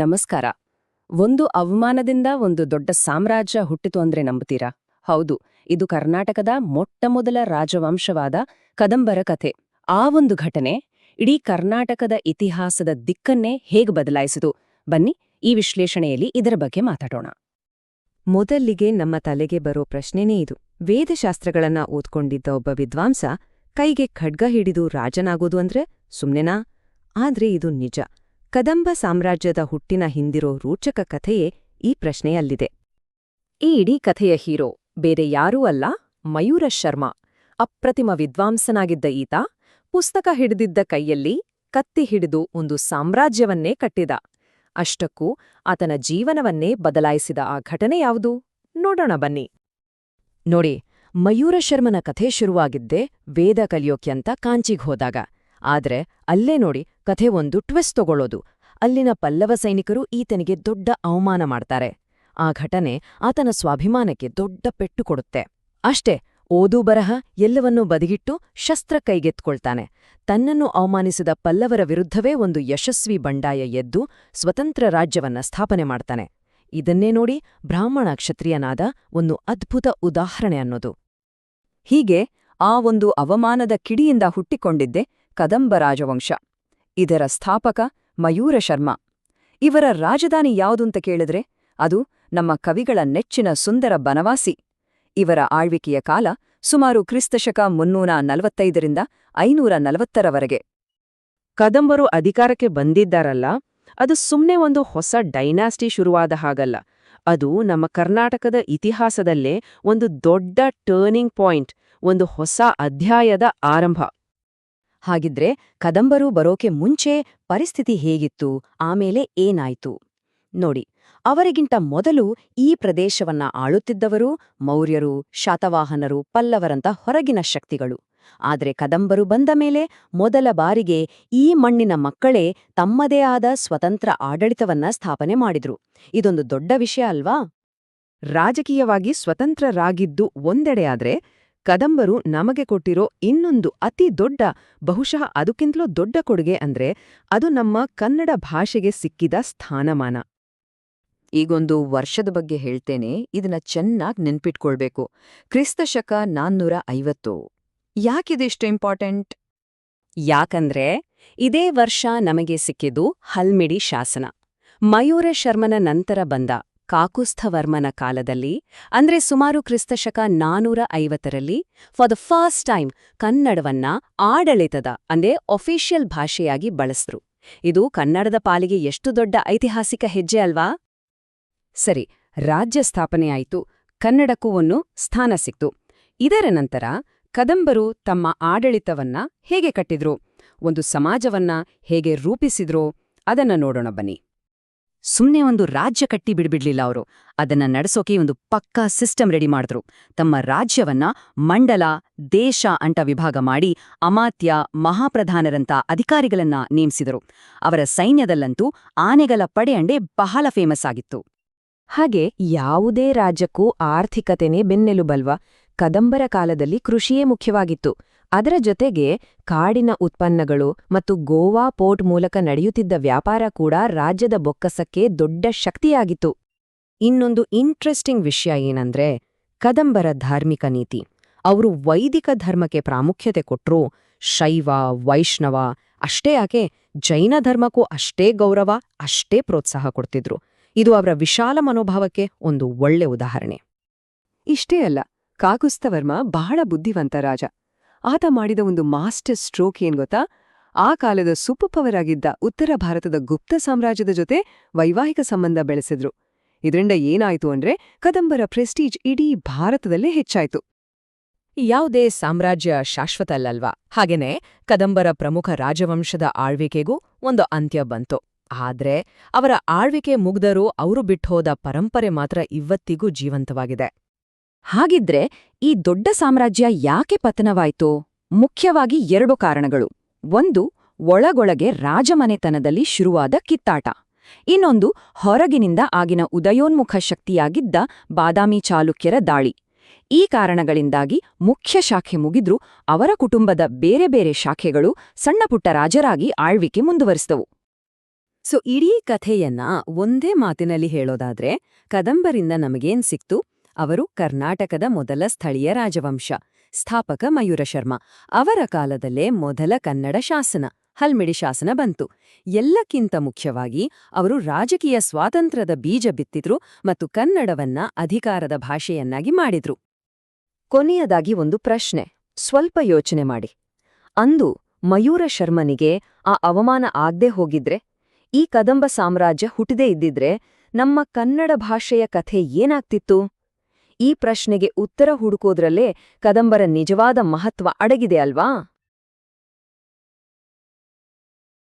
ನಮಸ್ಕಾರ. ಒಂದು ಅವಮಾನದಿಂದ ಒಂದು ದೊಡ್ಡ ಸಾಮ್ರಾಜ್ಯ ಹುಟ್ಟಿತು ಅಂದ್ರೆ ನಂಬುತ್ತೀರಾ? ಹೌದು, ಇದು ಕರ್ನಾಟಕದ ಮೊಟ್ಟಮೊದಲ ರಾಜವಂಶವಾದ ಕದಂಬರ ಕಥೆ. ಆ ಒಂದು ಘಟನೆ ಇಡೀ ಕರ್ನಾಟಕದ ಇತಿಹಾಸದ ದಿಕ್ಕನ್ನೇ ಹೇಗೆ ಬದಲಾಯಿಸಿತು? ಬನ್ನಿ, ಈ ವಿಶ್ಲೇಷಣೆಯಲ್ಲಿ ಇದರ ಬಗ್ಗೆ ಮಾತಾಡೋಣ. ಮೊದಲಿಗೆ ನಮ್ಮ ತಲೆಗೆ ಬರೋ ಪ್ರಶ್ನೆನೇ ಇದು. ವೇದಶಾಸ್ತ್ರಗಳನ್ನ ಓದ್ಕೊಂಡಿದ್ದ ಒಬ್ಬ ವಿದ್ವಾಂಸ ಕೈಗೆ ಖಡ್ಗ ಹಿಡಿದು ರಾಜನಾಗೋದು ಅಂದ್ರೆ ಸುಮ್ನೆನಾ? ಆದ್ರೆ ಇದು ನಿಜ. ಕದಂಬ ಸಾಮ್ರಾಜ್ಯದ ಹುಟ್ಟಿನ ಹಿಂದಿರೋ ರೋಚಕ ಕಥೆಯೇ ಈ ಪ್ರಶ್ನೆಯಲ್ಲಿದೆ. ಈ ಇಡೀ ಕಥೆಯ ಹೀರೋ ಬೇರೆ ಯಾರೂ ಅಲ್ಲ, ಮಯೂರ ಶರ್ಮಾ. ಅಪ್ರತಿಮ ವಿದ್ವಾಂಸನಾಗಿದ್ದ ಈತ ಪುಸ್ತಕ ಹಿಡಿದಿದ್ದ ಕೈಯಲ್ಲಿ ಕತ್ತಿ ಹಿಡಿದು ಒಂದು ಸಾಮ್ರಾಜ್ಯವನ್ನೇ ಕಟ್ಟಿದ. ಅಷ್ಟಕ್ಕೂ ಆತನ ಜೀವನವನ್ನೇ ಬದಲಾಯಿಸಿದ ಆ ಘಟನೆ ಯಾವುದು? ನೋಡೋಣ ಬನ್ನಿ. ನೋಡಿ, ಮಯೂರ ಶರ್ಮನ ಕಥೆ ಶುರುವಾಗಿದ್ದೇ ವೇದ ಕಲಿಯೋಕ್ಯಂತ ಕಾಂಚಿಗ್ ಹೋದಾಗ. ಆದ್ರೆ ಅಲ್ಲೇ ನೋಡಿ ಕಥೆ ಒಂದು ಟ್ವಿಸ್ಟ್ ತಗೊಳ್ಳೋದು. ಅಲ್ಲಿನ ಪಲ್ಲವ ಸೈನಿಕರು ಈತನಿಗೆ ದೊಡ್ಡ ಅವಮಾನ ಮಾಡ್ತಾರೆ. ಆ ಘಟನೆ ಆತನ ಸ್ವಾಭಿಮಾನಕ್ಕೆ ದೊಡ್ಡ ಪೆಟ್ಟು ಕೊಡುತ್ತೆ. ಅಷ್ಟೇ, ಓದು ಬರಹ ಎಲ್ಲವನ್ನೂ ಬದಿಗಿಟ್ಟು ಶಸ್ತ್ರ ಕೈಗೆತ್ಕೊಳ್ತಾನೆ. ತನ್ನನ್ನು ಅವಮಾನಿಸಿದ ಪಲ್ಲವರ ವಿರುದ್ಧವೇ ಒಂದು ಯಶಸ್ವಿ ಬಂಡಾಯ ಎದ್ದು ಸ್ವತಂತ್ರ ರಾಜ್ಯವನ್ನ ಸ್ಥಾಪನೆ ಮಾಡ್ತಾನೆ. ಇದನ್ನೇ ನೋಡಿ ಬ್ರಾಹ್ಮಣ ಕ್ಷತ್ರಿಯನಾದ ಒಂದು ಅದ್ಭುತ ಉದಾಹರಣೆ ಅನ್ನೋದು. ಹೀಗೆ ಆ ಒಂದು ಅವಮಾನದ ಕಿಡಿಯಿಂದ ಹುಟ್ಟಿಕೊಂಡಿದ್ದೆ ಕದಂಬ ರಾಜವಂಶ. ಇದರ ಸ್ಥಾಪಕ ಮಯೂರ ಶರ್ಮ. ಇವರ ರಾಜಧಾನಿ ಯಾವುದಂತ ಕೇಳಿದ್ರೆ, ಅದು ನಮ್ಮ ಕವಿಗಳ ನೆಚ್ಚಿನ ಸುಂದರ ಬನವಾಸಿ. ಇವರ ಆಳ್ವಿಕೆಯ ಕಾಲ ಸುಮಾರು ಕ್ರಿಸ್ತಶಕ ಮುನ್ನೂರ ನಲವತ್ತೈದರಿಂದ ಐನೂರ ನಲವತ್ತರವರೆಗೆ. ಕದಂಬರು ಅಧಿಕಾರಕ್ಕೆ ಬಂದಿದ್ದಾರಲ್ಲ, ಅದು ಸುಮ್ಮನೆ ಒಂದು ಹೊಸ ಡೈನಾಸ್ಟಿ ಶುರುವಾದ ಹಾಗಲ್ಲ. ಅದು ನಮ್ಮ ಕರ್ನಾಟಕದ ಇತಿಹಾಸದಲ್ಲೇ ಒಂದು ದೊಡ್ಡ ಟರ್ನಿಂಗ್ ಪಾಯಿಂಟ್ ಒಂದು ಹೊಸ ಅಧ್ಯಾಯದ ಆರಂಭ. ಹಾಗಿದ್ರೆ ಕದಂಬರು ಬರೋಕೆ ಮುಂಚೆ ಪರಿಸ್ಥಿತಿ ಹೇಗಿತ್ತು? ಆಮೇಲೆ ಏನಾಯ್ತು? ನೋಡಿ, ಅವರಿಗಿಂತ ಮೊದಲು ಈ ಪ್ರದೇಶವನ್ನ ಆಳುತ್ತಿದ್ದವರು ಮೌರ್ಯರು, ಶಾತವಾಹನರು, ಪಲ್ಲವರಂತ ಹೊರಗಿನ ಶಕ್ತಿಗಳು. ಆದ್ರೆ ಕದಂಬರು ಬಂದ ಮೇಲೆ ಮೊದಲ ಬಾರಿಗೆ ಈ ಮಣ್ಣಿನ ಮಕ್ಕಳೇ ತಮ್ಮದೇ ಆದ ಸ್ವತಂತ್ರ ಆಡಳಿತವನ್ನ ಸ್ಥಾಪನೆ ಮಾಡಿದ್ರು. ಇದೊಂದು ದೊಡ್ಡ ವಿಷಯ ಅಲ್ವಾ? ರಾಜಕೀಯವಾಗಿ ಸ್ವತಂತ್ರರಾಗಿದ್ದು ಒಂದೆಡೆ ಆದ್ರೆ ಕದಂಬರು ನಮಗೆ ಕೊಟ್ಟಿರೋ ಇನ್ನೊಂದು ಅತಿ ದೊಡ್ಡ, ಬಹುಶಃ ಅದಕ್ಕಿಂತಲೂ ದೊಡ್ಡ ಕೊಡುಗೆ ಅಂದ್ರೆ ಅದು ನಮ್ಮ ಕನ್ನಡ ಭಾಷೆಗೆ ಸಿಕ್ಕಿದ ಸ್ಥಾನಮಾನ. ಈಗೊಂದು ವರ್ಷದ ಬಗ್ಗೆ ಹೇಳ್ತೇನೆ, ಇದನ್ನ ಚೆನ್ನಾಗಿ ನೆನ್ಪಿಟ್ಕೊಳ್ಬೇಕು. ಕ್ರಿಸ್ತ ಶಕ ನಾನ್ನೂರ ಐವತ್ತು. ಯಾಕಿದಿಷ್ಟು ಇಂಪಾರ್ಟೆಂಟ್? ಯಾಕಂದ್ರೆ, ಇದೇ ವರ್ಷ ನಮಗೆ ಸಿಕ್ಕಿದ್ದು ಹಲ್ಮಿಡಿ ಶಾಸನ. ಮಯೂರ ಶರ್ಮನ ನಂತರ ಬಂದ ಕಾಕುಸ್ಥವರ್ಮನ ಕಾಲದಲ್ಲಿ, ಅಂದ್ರೆ ಸುಮಾರು ಕ್ರಿಸ್ತಶಕ ನಾನೂರ ಐವತ್ತರಲ್ಲಿ ಫಾರ್ ದ ಫಸ್ಟ್ ಟೈಮ್ ಕನ್ನಡವನ್ನ ಆಡಳಿತದ, ಅಂದ್ರೆ ಒಫಿಷಿಯಲ್ ಭಾಷೆಯಾಗಿ ಬಳಸಿದ್ರು ಇದು ಕನ್ನಡದ ಪಾಲಿಗೆ ಎಷ್ಟು ದೊಡ್ಡ ಐತಿಹಾಸಿಕ ಹೆಜ್ಜೆ ಅಲ್ವಾ? ಸರಿ, ರಾಜ್ಯ ಸ್ಥಾಪನೆಯಾಯಿತು ಕನ್ನಡಕ್ಕೂ ಒಂದು ಸ್ಥಾನ ಸಿಕ್ತು. ಇದರ ನಂತರ ಕದಂಬರು ತಮ್ಮ ಆಡಳಿತವನ್ನ ಹೇಗೆ ಕಟ್ಟಿದ್ರು? ಒಂದು ಸಮಾಜವನ್ನ ಹೇಗೆ ರೂಪಿಸಿದ್ರೋ? ಅದನ್ನ ನೋಡೋಣ ಬನ್ನಿ. ಸುಮ್ನೆ ಒಂದು ರಾಜ್ಯ ಕಟ್ಟಿ ಬಿಡ್ಬಿಡ್ಲಿಲ್ಲ ಅವರು. ಅದನ್ನ ನಡೆಸೋಕೆ ಒಂದು ಪಕ್ಕಾ ಸಿಸ್ಟಮ್ ರೆಡಿ ಮಾಡಿದ್ರು. ತಮ್ಮ ರಾಜ್ಯವನ್ನ ಮಂಡಲ, ದೇಶ ಅಂಟ ವಿಭಾಗ ಮಾಡಿ ಅಮಾತ್ಯ, ಮಹಾಪ್ರಧಾನರಂತ ಅಧಿಕಾರಿಗಳನ್ನ ನೇಮಿಸಿದರು. ಅವರ ಸೈನ್ಯದಲ್ಲಂತೂ ಆನೆಗಳ ಪಡೆಯಂಡೆ ಬಹಳ ಫೇಮಸ್ ಆಗಿತ್ತು. ಹಾಗೆ ಯಾವುದೇ ರಾಜ್ಯಕ್ಕೂ ಆರ್ಥಿಕತೆನೇ ಬೆನ್ನೆಲುಬಲ್ವ. ಕದಂಬರ ಕಾಲದಲ್ಲಿ ಕೃಷಿಯೇ ಮುಖ್ಯವಾಗಿತ್ತು. ಅದರ ಜೊತೆಗೆ ಕಾಡಿನ ಉತ್ಪನ್ನಗಳು ಮತ್ತು ಗೋವಾ ಪೋರ್ಟ್ ಮೂಲಕ ನಡೆಯುತ್ತಿದ್ದ ವ್ಯಾಪಾರ ಕೂಡ ರಾಜ್ಯದ ಬೊಕ್ಕಸಕ್ಕೆ ದೊಡ್ಡ ಶಕ್ತಿಯಾಗಿತ್ತು. ಇನ್ನೊಂದು ಇಂಟ್ರೆಸ್ಟಿಂಗ್ ವಿಷಯ ಏನಂದ್ರೆ, ಕದಂಬರ ಧಾರ್ಮಿಕ ನೀತಿ. ಅವರು ವೈದಿಕ ಧರ್ಮಕ್ಕೆ ಪ್ರಾಮುಖ್ಯತೆ ಕೊಟ್ಟರು ಶೈವ, ವೈಷ್ಣವ, ಅಷ್ಟೇ ಯಾಕೆ ಜೈನ ಧರ್ಮಕ್ಕೂ ಅಷ್ಟೇ ಗೌರವ, ಅಷ್ಟೇ ಪ್ರೋತ್ಸಾಹ ಕೊಡ್ತಿದ್ರು. ಇದು ಅವರ ವಿಶಾಲ ಮನೋಭಾವಕ್ಕೆ ಒಂದು ಒಳ್ಳೆ ಉದಾಹರಣೆ. ಇಷ್ಟೇ ಅಲ್ಲ ಕಾಕುಸ್ತವರ್ಮ ಬಹಳ ಬುದ್ಧಿವಂತ ರಾಜ. ಆತ ಮಾಡಿದ ಒಂದು ಮಾಸ್ಟರ್ ಸ್ಟ್ರೋಕ್ ಏನ್ ಗೊತ್ತಾ? ಆ ಕಾಲದ ಸೂಪರ್ ಪವರ್ ಆಗಿದ್ದ ಉತ್ತರ ಭಾರತದ ಗುಪ್ತ ಸಾಮ್ರಾಜ್ಯದ ಜೊತೆ ವೈವಾಹಿಕ ಸಂಬಂಧ ಬೆಳೆಸಿದ್ರು. ಇದರಿಂದ ಏನಾಯ್ತು ಅಂದ್ರೆ ಕದಂಬರ ಪ್ರೆಸ್ಟೀಜ್ ಇಡೀ ಭಾರತದಲ್ಲೇ ಹೆಚ್ಚಾಯ್ತು. ಯಾವುದೇ ಸಾಮ್ರಾಜ್ಯ ಶಾಶ್ವತ ಅಲ್ಲಲ್ವಾ? ಹಾಗೇನೆ ಕದಂಬರ ಪ್ರಮುಖ ರಾಜವಂಶದ ಆಳ್ವಿಕೆಗೂ ಒಂದು ಅಂತ್ಯ ಬಂತು. ಆದ್ರೆ ಅವರ ಆಳ್ವಿಕೆ ಮುಗ್ದರೂ ಅವರು ಬಿಟ್ಟೋದ ಪರಂಪರೆ ಮಾತ್ರ ಇವತ್ತಿಗೂ ಜೀವಂತವಾಗಿದೆ. ಹಾಗಿದ್ರೆ ಈ ದೊಡ್ಡ ಸಾಮ್ರಾಜ್ಯ ಯಾಕೆ ಪತನವಾಯಿತು? ಮುಖ್ಯವಾಗಿ ಎರಡು ಕಾರಣಗಳು. ಒಂದು, ಒಳಗೊಳಗೆ ರಾಜಮನೆತನದಲ್ಲಿ ಶುರುವಾದ ಕಿತ್ತಾಟ. ಇನ್ನೊಂದು, ಹೊರಗಿನಿಂದ ಆಗಿನ ಉದಯೋನ್ಮುಖ ಶಕ್ತಿಯಾಗಿದ್ದ ಬಾದಾಮಿ ಚಾಲುಕ್ಯರ ದಾಳಿ. ಈ ಕಾರಣಗಳಿಂದಾಗಿ ಮುಖ್ಯ ಶಾಖೆ ಮುಗಿದ್ರೂ ಅವರ ಕುಟುಂಬದ ಬೇರೆ ಬೇರೆ ಶಾಖೆಗಳು ಸಣ್ಣಪುಟ್ಟ ರಾಜರಾಗಿ ಆಳ್ವಿಕೆ ಮುಂದುವರಿಸಿದವು. ಸೊ, ಇಡೀ ಕಥೆಯನ್ನ ಒಂದೇ ಮಾತಿನಲ್ಲಿ ಹೇಳೋದಾದ್ರೆ, ಕದಂಬರಿಂದ ನಮಗೇನ್ ಸಿಕ್ತು? ಅವರು ಕರ್ನಾಟಕದ ಮೊದಲ ಸ್ಥಳೀಯ ರಾಜವಂಶ, ಸ್ಥಾಪಕ ಮಯೂರ ಶರ್ಮ. ಅವರ ಕಾಲದಲ್ಲೇ ಮೊದಲ ಕನ್ನಡ ಶಾಸನ, ಹಲ್ಮಿಡಿ ಶಾಸನ ಬಂತು. ಎಲ್ಲಕ್ಕಿಂತ ಮುಖ್ಯವಾಗಿ ಅವರು ರಾಜಕೀಯ ಸ್ವಾತಂತ್ರ್ಯದ ಬೀಜ ಬಿತ್ತಿದ್ರು ಮತ್ತು ಕನ್ನಡವನ್ನ ಅಧಿಕಾರದ ಭಾಷೆಯನ್ನಾಗಿ ಮಾಡಿದ್ರು. ಕೊನೆಯದಾಗಿ ಒಂದು ಪ್ರಶ್ನೆ, ಸ್ವಲ್ಪ ಯೋಚನೆ ಮಾಡಿ. ಅಂದು ಮಯೂರ ಶರ್ಮನಿಗೆ ಆ ಅವಮಾನ ಆಗ್ದೇ ಹೋಗಿದ್ರೆ, ಈ ಕದಂಬ ಸಾಮ್ರಾಜ್ಯ ಹುಟ್ಟದೇ ಇದ್ದಿದ್ರೆ ನಮ್ಮ ಕನ್ನಡ ಭಾಷೆಯ ಕಥೆ ಏನಾಗ್ತಿತ್ತು? ಈ ಪ್ರಶ್ನೆಗೆ ಉತ್ತರ ಹುಡುಕೋದ್ರಲ್ಲೇ ಕದಂಬರ ನಿಜವಾದ ಮಹತ್ವ ಅಡಗಿದೆ ಅಲ್ವಾ?